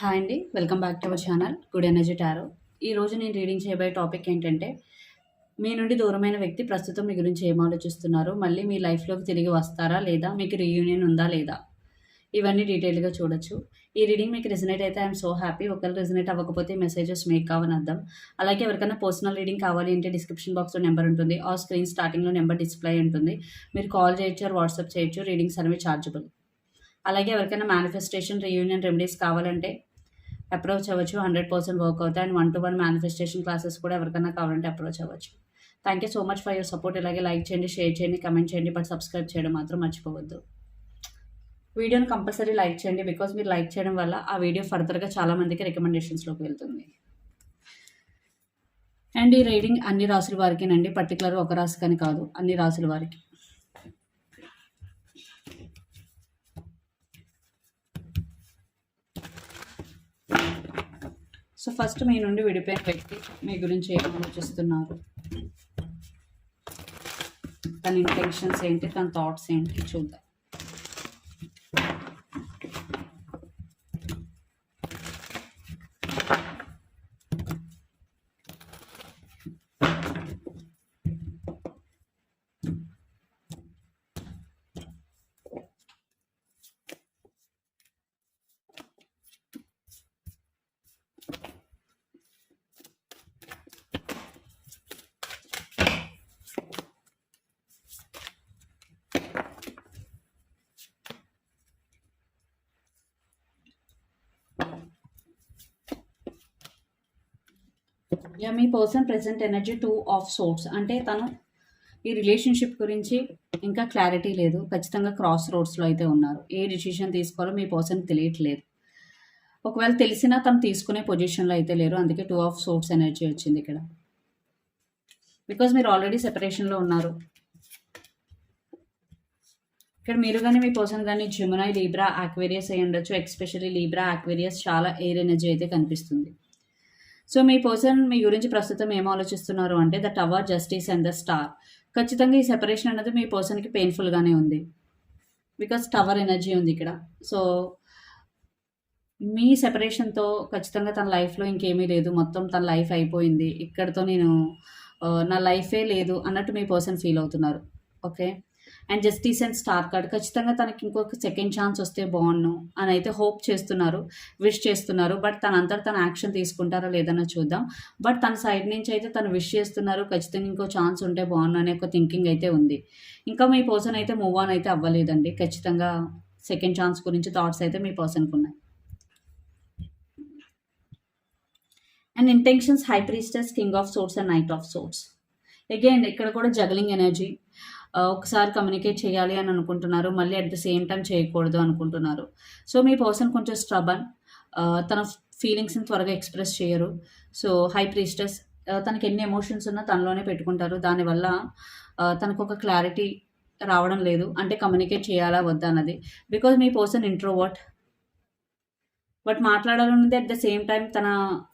Hi అండి. Welcome back to our channel good energy tarot. ఈ రోజు నేను రీడింగ్ చేయబోయే టాపిక్ ఏంటంటే మీ నుండి దూరమైన వ్యక్తి ప్రస్తుతం మీ గురించి ఏం ఆలోచిస్తున్నారు? మళ్ళీ మీ లైఫ్లోకి తిరిగి వస్తారా లేదా? మీకు రీయూనియన్ ఉందా లేదా? ఇవన్నీ డీటెయిల్గా చూడొచ్చు. ఈ రీడింగ్ మీకు రిజనేట్ అయితే ఐఎమ్ సో హ్యాపీ. ఒకరు రిజనేట్ అవ్వకపోతే మెసేజెస్ మేక్ కావని అర్థం. అలాగే ఎవరికైనా పర్సనల్ రీడింగ్ కావాలి అంటే డిస్క్రిప్షన్ బాక్స్లో నెంబర్ ఉంటుంది. ఆ స్క్రీన్ స్టార్టింగ్లో నెంబర్ డిస్ప్లే ఉంటుంది. మీరు కాల్ చేయొచ్చు వాట్సాప్ చేయొచ్చు. రీడింగ్స్ అనేవి ఛార్జబుల్ అలాగే ఎవరికైనా మేనిఫెస్టేషన్ రీయూనియన్ రెమెడీస్ కావాలంటే అప్రోచ్ అవ్వచ్చు హండ్రెడ్ పర్సెంట్ వర్క్ అవుతాయి. And one to one manifestation classes కూడా ఎవరికైనా కావాలంటే అప్రోచ్ అవ్వచ్చు. Thank you so much for your support ఇలాగే లైక్ చేయండి షేర్ చేయండి కమెంట్ చేయండి బట్ సబ్స్క్రైబ్ చేయడం మాత్రం మర్చిపోవద్దు. వీడియోని కంపల్సరీ లైక్ చేయండి బికాస్ మీరు లైక్ చేయడం వల్ల ఆ వీడియో ఫర్దర్గా చాలా మందికి రికమెండేషన్స్లోకి వెళ్తుంది. అండ్ ఈ రీడింగ్ అన్ని రాసుల వారికినండి. పర్టికులర్ ఒక రాశి కానీ కాదు అన్ని రాసుల వారికి. సో ఫస్ట్ మీ నుండి విడిపోయిన వ్యక్తి మీ గురించి ఏం ఆలోచిస్తున్నారు? తన ఇంటెన్షన్స్ ఏంటి? తన థాట్స్ ఏంటి? చూద్దాం. మీ person present energy two of swords అంటే తను ఈ రిలేషన్షిప్ గురించి ఇంకా క్లారిటీ లేదు. ఖచ్చితంగా క్రాస్ రోడ్స్లో అయితే ఉన్నారు. ఏ డిసిషన్ తీసుకోవాలో మీ పర్సన్ తెలియట్లేదు. ఒకవేళ తెలిసినా తను తీసుకునే పొజిషన్లో అయితే లేరు. అందుకే టూ ఆఫ్ సోర్ట్స్ ఎనర్జీ వచ్చింది ఇక్కడ. బికాజ్ మీరు ఆల్రెడీ సెపరేషన్లో ఉన్నారు. ఇక్కడ మీరు కానీ మీ పర్సన్ కానీ జిమునాయ్ లీబ్రా ఆక్వేరియస్ అయి ఉండొచ్చు. ఎక్స్పెషల్లీ లీబ్రా ఆక్వేరియస్ చాలా ఎయిర్ ఎనర్జీ అయితే కనిపిస్తుంది. సో మీ పర్సన్ మీ గురించి ప్రస్తుతం ఏం ఆలోచిస్తున్నారు అంటే the tower justice and the star. ఖచ్చితంగా ఈ సెపరేషన్ అనేది మీ పర్సన్కి పెయిన్ఫుల్గానే ఉంది. బికాస్ టవర్ ఎనర్జీ ఉంది ఇక్కడ. సో మీ సెపరేషన్తో ఖచ్చితంగా తన లైఫ్లో ఇంకేమీ లేదు. మొత్తం తన లైఫ్ అయిపోయింది. ఇక్కడితో నేను నా లైఫే లేదు అన్నట్టు మీ పర్సన్ ఫీల్ అవుతున్నారు. Okay and justice and star card ఖచ్చితంగా తనకి ఇంకొక సెకండ్ ఛాన్స్ వస్తే బాగుండు అని అయితే హోప్ చేస్తున్నారు విష్ చేస్తున్నారు. బట్ తన తన యాక్షన్ తీసుకుంటారా లేదన్నా చూద్దాం. బట్ తన సైడ్ నుంచి అయితే తను విష్ చేస్తున్నారు ఖచ్చితంగా ఇంకో ఛాన్స్ ఉంటే బాగుండు అనే ఒక థింకింగ్ అయితే ఉంది. ఇంకా మీ పర్సన్ అయితే మూవ్ ఆన్ అయితే అవ్వలేదండి. ఖచ్చితంగా సెకండ్ ఛాన్స్ గురించి థాట్స్ అయితే మీ పర్సన్కి ఉన్నాయి. And intentions high priestess king of swords and knight of swords again ఇక్కడ కూడా జగలింగ్ ఎనర్జీ ఒకసారి కమ్యూనికేట్ చేయాలి అని అనుకుంటున్నారు మళ్ళీ అట్ ద సేమ్ టైం చేయకూడదు అనుకుంటున్నారు. సో మీ పర్సన్ కొంచెం స్ట్రబన్ తన ఫీలింగ్స్ని త్వరగా ఎక్స్ప్రెస్ చేయరు. సో హై ప్రీస్టర్స్ తనకి ఎన్ని ఎమోషన్స్ ఉన్నా తనలోనే పెట్టుకుంటారు. దానివల్ల తనకు ఒక క్లారిటీ రావడం లేదు. అంటే కమ్యూనికేట్ చేయాలా వద్దా అన్నది. బికాజ్ మీ పర్సన్ ఇంట్రోవర్ట్ బట్ మాట్లాడాలన్నది అట్ ద సేమ్ టైం తన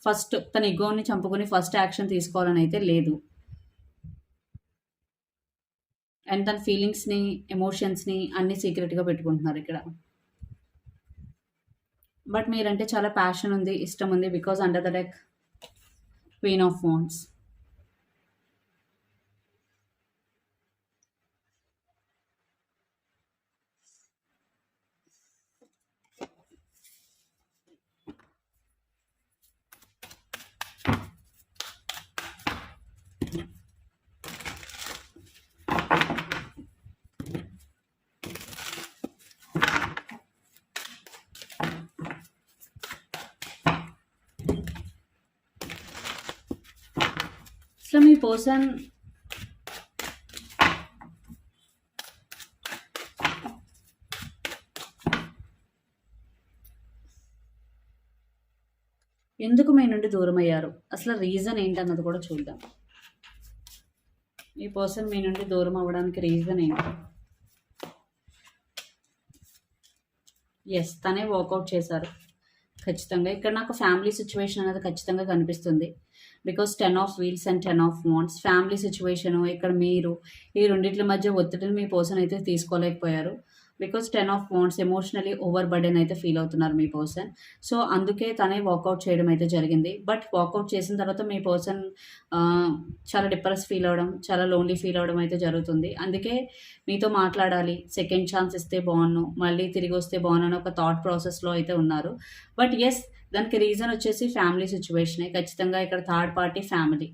ఫస్ట్ తన ఇగోని చంపుకొని ఫస్ట్ యాక్షన్ తీసుకోవాలని అయితే లేదు. అండ్ తన ఫీలింగ్స్ని ఎమోషన్స్ని అన్ని సీక్రెట్గా పెట్టుకుంటున్నారు ఇక్కడ. బట్ మీరంటే చాలా ప్యాషన్ ఉంది ఇష్టం ఉంది because under the deck queen of phones అసలు మీ పర్సన్ ఎందుకు మీ నుండి దూరం అయ్యారు అసలు రీజన్ ఏంటన్నది కూడా చూద్దాం. మీ పర్సన్ మీ నుండి దూరం అవ్వడానికి రీజన్ ఏంటి? ఎస్ తనే వర్కౌట్ చేశారు. ఖచ్చితంగా. ఇక్కడ నాకు ఫ్యామిలీ సిచ్యువేషన్ అనేది ఖచ్చితంగా కనిపిస్తుంది. Because ten of wheels and ten of moons family situation ఇక్కడ మీరు ఈ రెండింటి మధ్య ఒత్తిడిని మీ పర్సన్ అయితే తీసుకోలేకపోయారు. Because ten of moans emotionally overburden అయితే ఫీల్ అవుతున్నారు మీ పర్సన్ సో అందుకే తనే వాకౌట్ చేయడం అయితే జరిగింది. బట్ వాకౌట్ చేసిన తర్వాత మీ పర్సన్ చాలా డిప్రెస్ ఫీల్ అవ్వడం చాలా లోన్లీ ఫీల్ అవ్వడం అయితే జరుగుతుంది. అందుకే మీతో మాట్లాడాలి. సెకండ్ ఛాన్స్ ఇస్తే బాగున్ను మళ్ళీ తిరిగి వస్తే బాగున్నాను అని ఒక థాట్ ప్రాసెస్లో అయితే ఉన్నారు. బట్ ఎస్ దానికి రీజన్ వచ్చేసి ఫ్యామిలీ సిచ్యువేషనే ఖచ్చితంగా ఇక్కడ థర్డ్ పార్టీ ఫ్యామిలీ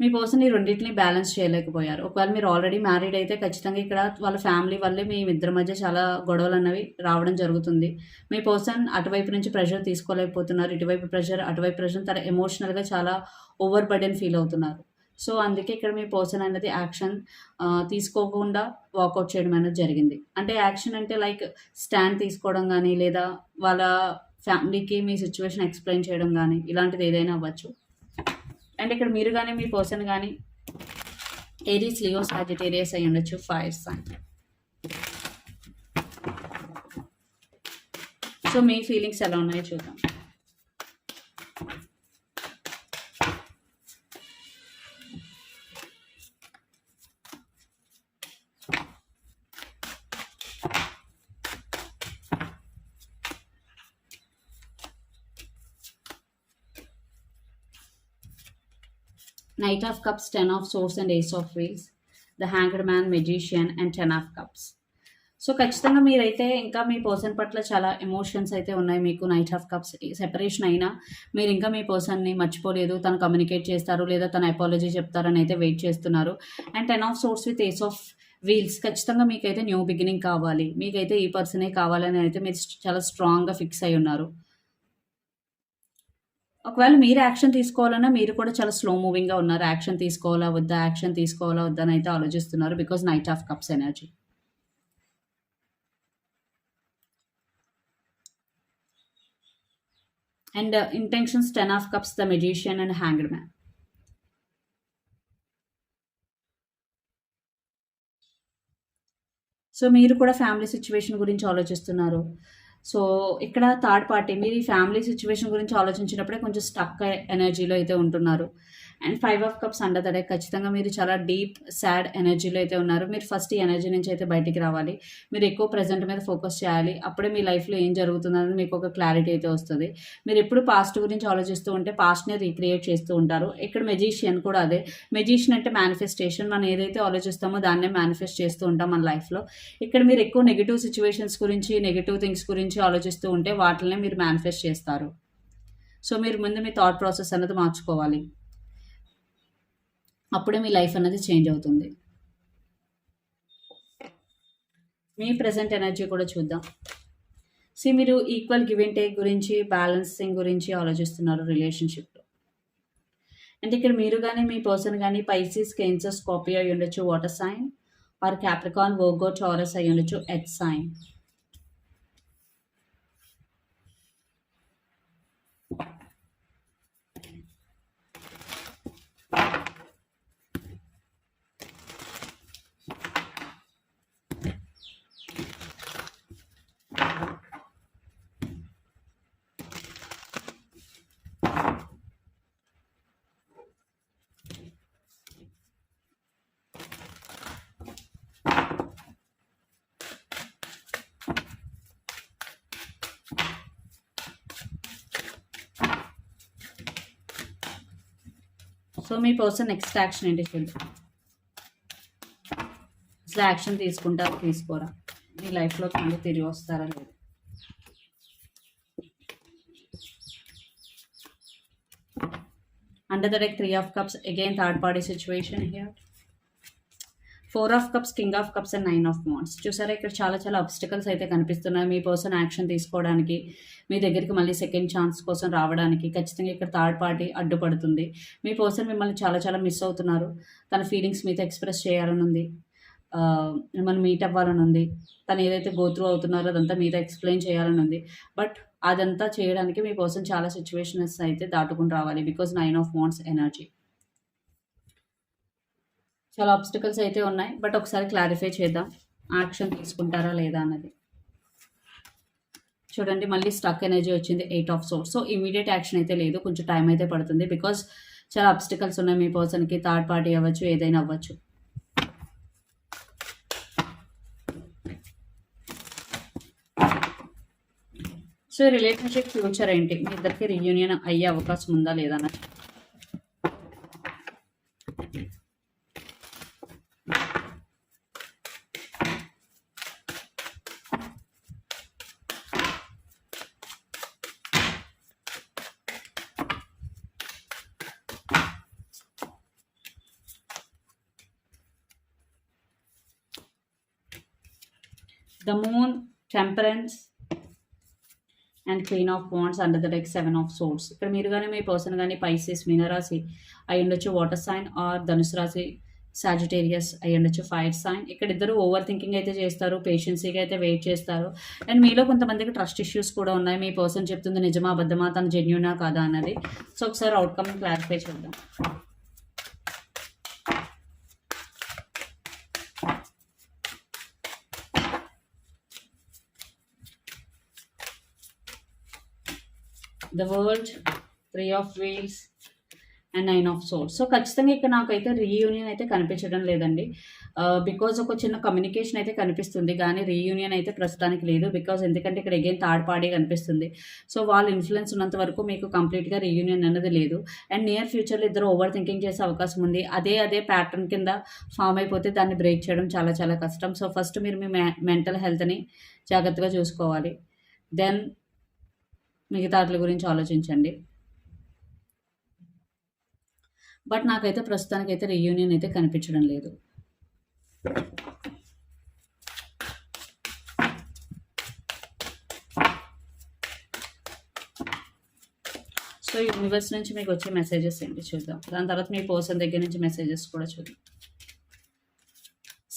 మీ పర్సన్ ఈ రెండింటిని బ్యాలెన్స్ చేయలేకపోయారు. ఒకవేళ మీరు ఆల్రెడీ మ్యారీడ్ అయితే ఖచ్చితంగా ఇక్కడ వాళ్ళ ఫ్యామిలీ వల్లే మీ ఇద్దరి మధ్య చాలా గొడవలు అన్నవి రావడం జరుగుతుంది. మీ పర్సన్ అటువైపు నుంచి ప్రెషర్ తీసుకోలేకపోతున్నారు. ఇటువైపు ప్రెషర్ అటువైపు ప్రెషర్ తన ఎమోషనల్గా చాలా ఓవర్ బర్డెన్ ఫీల్ అవుతున్నారు. సో అందుకే ఇక్కడ మీ పర్సన్ అనేది యాక్షన్ తీసుకోకుండా వాకౌట్ చేయడం అనేది జరిగింది. అంటే యాక్షన్ అంటే లైక్ స్టాండ్ తీసుకోవడం కానీ లేదా వాళ్ళ ఫ్యామిలీకి మీ సిచ్యువేషన్ ఎక్స్ప్లెయిన్ చేయడం కానీ ఇలాంటిది ఏదైనా అవ్వచ్చు. అండ్ ఇక్కడ మీరు కానీ మీ పర్సన్ కానీ ఏరీస్ లియో సాజిటేరియస్ అయి ఉండొచ్చు ఫైర్ సైన్. సో మీ ఫీలింగ్స్ ఎలా ఉన్నాయో చూద్దాం. Knight of Cups, Ten of Swords, and Ace of Wheels, the hanged man magician and ten of cups so ఖచ్చితంగా మీరైతే ఇంకా మీ పర్సన్ పట్ల చాలా ఎమోషన్స్ అయితే ఉన్నాయి. మీకు నైట్ ఆఫ్ కప్స్ సెపరేషన్ అయినా మీరు ఇంకా మీ పర్సన్ని మర్చిపోలేదు. తను కమ్యూనికేట్ చేస్తారు లేదా తన అపాలజీ చెప్తారని అయితే వెయిట్ చేస్తున్నారు. And ten of swords with ace of wheels ఖచ్చితంగా మీకైతే న్యూ బిగినింగ్ కావాలి. మీకైతే ఈ పర్సనే కావాలని అయితే మీరు చాలా స్ట్రాంగ్గా ఫిక్స్ అయి ఉన్నారు. ఒకవేళ మీరు యాక్షన్ తీసుకోవాలన్నా మీరు కూడా చాలా స్లో మూవింగ్గా ఉన్నారు. యాక్షన్ తీసుకోవాలా వద్దా? యాక్షన్ తీసుకోవాలా వద్దా అని అయితే ఆలోచిస్తున్నారు because knight of cups energy and intentions ten of cups the magician and hanged man so మీరు కూడా ఫ్యామిలీ సిచ్యువేషన్ గురించి ఆలోచిస్తున్నారు. సో ఇక్కడ థర్డ్ పార్టీ మీరు ఈ ఫ్యామిలీ సిచ్యువేషన్ గురించి ఆలోచించినప్పుడే కొంచెం స్టక్ ఎనర్జీలో అయితే ఉంటున్నారు. And five of cups under the ఖచ్చితంగా మీరు చాలా డీప్ సాడ్ ఎనర్జీలో అయితే ఉన్నారు. మీరు ఫస్ట్ ఈ ఎనర్జీ నుంచి అయితే బయటికి రావాలి. మీరు ఎక్కువ ప్రజెంట్ మీద ఫోకస్ చేయాలి. అప్పుడే మీ లైఫ్లో ఏం జరుగుతుందని మీకు ఒక క్లారిటీ అయితే వస్తుంది. మీరు ఎప్పుడు పాస్ట్ గురించి ఆలోచిస్తూ ఉంటే పాస్ట్ని రీక్రియేట్ చేస్తూ ఉంటారు. ఇక్కడ మెజిషియన్ కూడా అదే. మెజిషియన్ అంటే మేనిఫెస్టేషన్ మనం ఏదైతే ఆలోచిస్తామో దాన్నే మేనిఫెస్ట్ చేస్తూ ఉంటాం మన లైఫ్లో. ఇక్కడ మీరు ఎక్కువ నెగిటివ్ సిచ్యువేషన్స్ గురించి నెగిటివ్ థింగ్స్ గురించి ఆలోచిస్తూ ఉంటే వాటినే మీరు మేనిఫెస్ట్ చేస్తారు. సో మీరు ముందు మీ థాట్ ప్రాసెస్ అనేది మార్చుకోవాలి. అప్పుడే మీ లైఫ్ అనేది చేంజ్ అవుతుంది. మీ ప్రజెంట్ ఎనర్జీ కూడా చూద్దాం. సి మీరు ఈక్వల్ గివ్ అండ్ టేక్ గురించి బ్యాలెన్సింగ్ గురించి ఆలోచిస్తున్నారు రిలేషన్షిప్లో. అంటే ఇక్కడ మీరు కానీ మీ పర్సన్ కానీ పైసీస్ కెన్సర్ కాపీ అయి ఉండొచ్చు water sign. Or Capricorn Virgo Taurus అయి ఉండొచ్చు ఎట్ సైన్. సో మీ పర్సన్ నెక్స్ట్ యాక్షన్ ఏంటి చూద్దాం అసలు యాక్షన్ తీసుకుంటారు తీసుకోరా. మీ లైఫ్లో మళ్ళీ తిరిగి వస్తారా లేదు? Under the deck three of cups again third party situation here four of cups king of cups and nine of wands చూసారా ఇక్కడ చాలా చాలా అబ్స్టికల్స్ అయితే కనిపిస్తున్నాయి మీ పర్సన్ యాక్షన్ తీసుకోవడానికి మీ దగ్గరికి మళ్ళీ సెకండ్ ఛాన్స్ కోసం రావడానికి. ఖచ్చితంగా ఇక్కడ థర్డ్ పార్టీ అడ్డుపడుతుంది. మీ పర్సన్ మిమ్మల్ని చాలా చాలా మిస్ అవుతున్నారు. తన ఫీలింగ్స్ మీతో ఎక్స్ప్రెస్ చేయాలని ఉంది మిమ్మల్ని మీట్ అవ్వాలని ఉంది తను ఏదైతే గోత్రూ అవుతున్నారో అదంతా మీతో ఎక్స్ప్లెయిన్ చేయాలని ఉంది బట్ అదంతా చేయడానికి మీ పర్సన్ చాలా సిచ్యువేషన్స్ అయితే దాటుకుని రావాలి. Because nine of wands energy చాలా ఆబ్స్టికల్స్ అయితే ఉన్నాయి. బట్ ఒకసారి క్లారిఫై చేద్దాం. యాక్షన్ తీసుకుంటారా లేదా అన్నది. చూడండి మళ్ళీ స్టక్ ఎనర్జీ వచ్చింది. Eight of swords so immediate action అయితే లేదు. కొంచెం టైం అయితే పడుతుంది. బికాస్ చాలా అబ్స్టికల్స్ ఉన్నాయి మీ పర్సన్కి థర్డ్ పార్టీ అవ్వచ్చు ఏదైనా అవ్వచ్చు. సో రిలేషన్షిప్ ఫ్యూచర్ ఏంటి? మీ ఇద్దరికి రీయూనియన్ అయ్యే అవకాశం ఉందా లేదా the moon temperance and queen of wands under the deck seven of swords ఇక్కడ మీరు కానీ మీ పర్సన్ కానీ పైసెస్ మీనరాశి అయి ఉండొచ్చు. వాటర్ సైన్ ఆర్ ధనుసు రాశి సాజిటేరియస్ అయి ఉండొచ్చు. ఫైర్ సైన్ ఇక్కడ ఇద్దరు ఓవర్ థింకింగ్ అయితే చేస్తారు. పేషెన్సీగా అయితే వెయిట్ చేస్తారు. అండ్ మీలో కొంతమందికి ట్రస్ట్ ఇష్యూస్ కూడా ఉన్నాయి. మీ పర్సన్ చెప్తుంది నిజమా అబద్ధమా? తను జెన్యునా కాదా? అన్నది. సో ఒకసారి అవుట్కమ్ క్లారిఫై చేద్దాం. The world three of wheels and nine of swords so ఖచ్చితంగా ఇక్కడ నాకైతే రీయూనియన్ అయితే కనిపించడం లేదండి. Uh, బికాజ్ ఒక చిన్న కమ్యూనికేషన్ అయితే కనిపిస్తుంది కానీ రీయూనియన్ అయితే ప్రస్తుతానికి లేదు. బికాజ్ ఎందుకంటే ఇక్కడ అగైన్ థర్డ్ పార్టీ కనిపిస్తుంది. సో వాళ్ళ ఇన్ఫ్లుయెన్స్ ఉన్నంత వరకు మీకు కంప్లీట్గా రీయూనియన్ అనేది లేదు. అండ్ నియర్ ఫ్యూచర్లో ఇద్దరు ఓవర్ థింకింగ్ చేసే అవకాశం ఉంది. అదే అదే ప్యాటర్న్ కింద ఫామ్ అయిపోతే దాన్ని బ్రేక్ చేయడం చాలా చాలా కష్టం. సో ఫస్ట్ మీరు మీ మెంటల్ హెల్త్ని జాగ్రత్తగా చూసుకోవాలి. దెన్ మిగతా వాటి గురించి ఆలోచించండి. బట్ నాకైతే ప్రస్తుతానికి అయితే రీయూనియన్ అయితే కనిపించడం లేదు. సో యూనివర్స్ నుంచి మీకు వచ్చే మెసేజెస్ ఏంటి చూద్దాం. దాని తర్వాత మీ పర్సన్ దగ్గర నుంచి మెసేజెస్ కూడా చూద్దాం.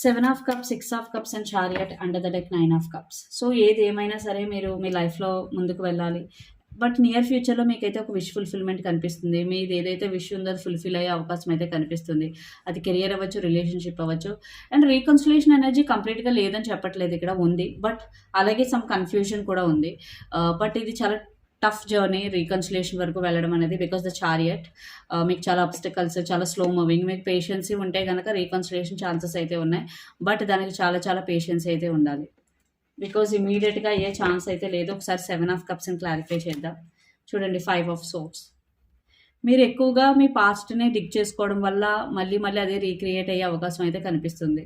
Seven of cups six of cups and chariot under the deck nine of cups. So ఏది ఏమైనా సరే మీరు మీ లైఫ్లో ముందుకు వెళ్ళాలి. బట్ నియర్ ఫ్యూచర్లో మీకైతే ఒక విష్ ఫుల్ఫిల్మెంట్ కనిపిస్తుంది. మీది ఏదైతే విష్ ఉందో అది ఫుల్ఫిల్ అయ్యే అవకాశం అయితే కనిపిస్తుంది. అది కెరియర్ అవ్వచ్చు రిలేషన్షిప్ అవ్వచ్చు. అండ్ రీకన్సిలేషన్ ఎనర్జీ కంప్లీట్గా లేదని చెప్పట్లేదు. ఇక్కడ ఉంది. బట్ అలాగే సమ్ కన్ఫ్యూజన్ కూడా ఉంది. బట్ ఇది చాలా టఫ్ జర్నీ రీకన్సిలేషన్ వరకు వెళ్ళడం అనేది బికాస్ ద చారియట్ మీకు చాలా అబ్స్టికల్స్ చాలా స్లో మూవింగ్ మీకు పేషెన్సీ ఉంటే కనుక రీకన్సిలేషన్ ఛాన్సెస్ అయితే ఉన్నాయి. బట్ దానికి చాలా చాలా పేషెన్స్ అయితే ఉండాలి. బికాజ్ ఇమీడియట్గా అయ్యే ఛాన్స్ అయితే లేదు ఒకసారి సెవెన్ ఆఫ్ కప్స్ని క్లారిఫై చేద్దాం. చూడండి ఫైవ్ ఆఫ్ సోప్స్ మీరు ఎక్కువగా మీ పాస్ట్ని డిక్ చేసుకోవడం వల్ల మళ్ళీ మళ్ళీ అదే రీక్రియేట్ అయ్యే అవకాశం అయితే కనిపిస్తుంది.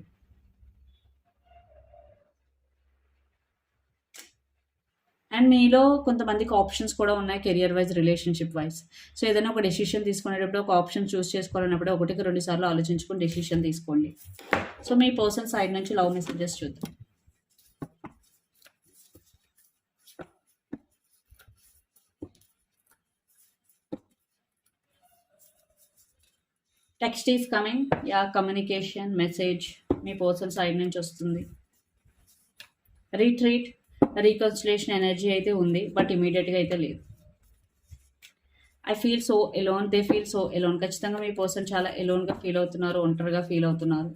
అండ్ మీలో కొంతమందికి ఆప్షన్స్ కూడా ఉన్నాయి career wise relationship wise so ఏదైనా ఒక డెసిషన్ తీసుకునేటప్పుడు ఒక ఆప్షన్ చూస్ చేసుకోవాలన్నప్పుడు ఒకటికి రెండు సార్లు ఆలోచించుకుని డెసిషన్ తీసుకోండి. సో మీ పర్సన్ సైడ్ నుంచి లవ్ మెసేజెస్ చూద్దాం. Text is coming yeah communication message me person side నుంచి వస్తుంది. రీట్రీట్ రీకన్సిలేషన్ ఎనర్జీ అయితే ఉంది బట్ ఇమీడియట్గా అయితే లేదు. I feel so alone they feel so alone ఖచ్చితంగా మీ పర్సన్ చాలా ఎలోన్గా ఫీల్ అవుతున్నారు ఒంటరిగా ఫీల్ అవుతున్నారు.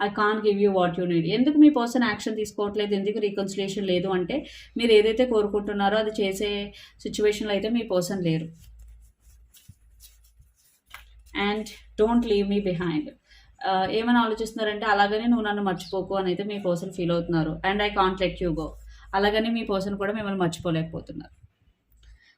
I can give you what you need ఎందుకు మీ పర్సన్ యాక్షన్ తీసుకోవట్లేదు? ఎందుకు రీకన్సిలేషన్ లేదు? అంటే మీరు ఏదైతే కోరుకుంటున్నారో అది చేసే సిచ్యువేషన్లో అయితే మీ పర్సన్ లేరు. And don't leave me behind ఏమని ఆలోచిస్తున్నారంటే అలాగనే నువ్వు నన్ను మర్చిపోకు అని అయితే మీ పర్సన్ ఫీల్ అవుతున్నారు. And I can't let you go అలాగని మీ పర్సన్ కూడా మిమ్మల్ని మర్చిపోలేకపోతున్నారు.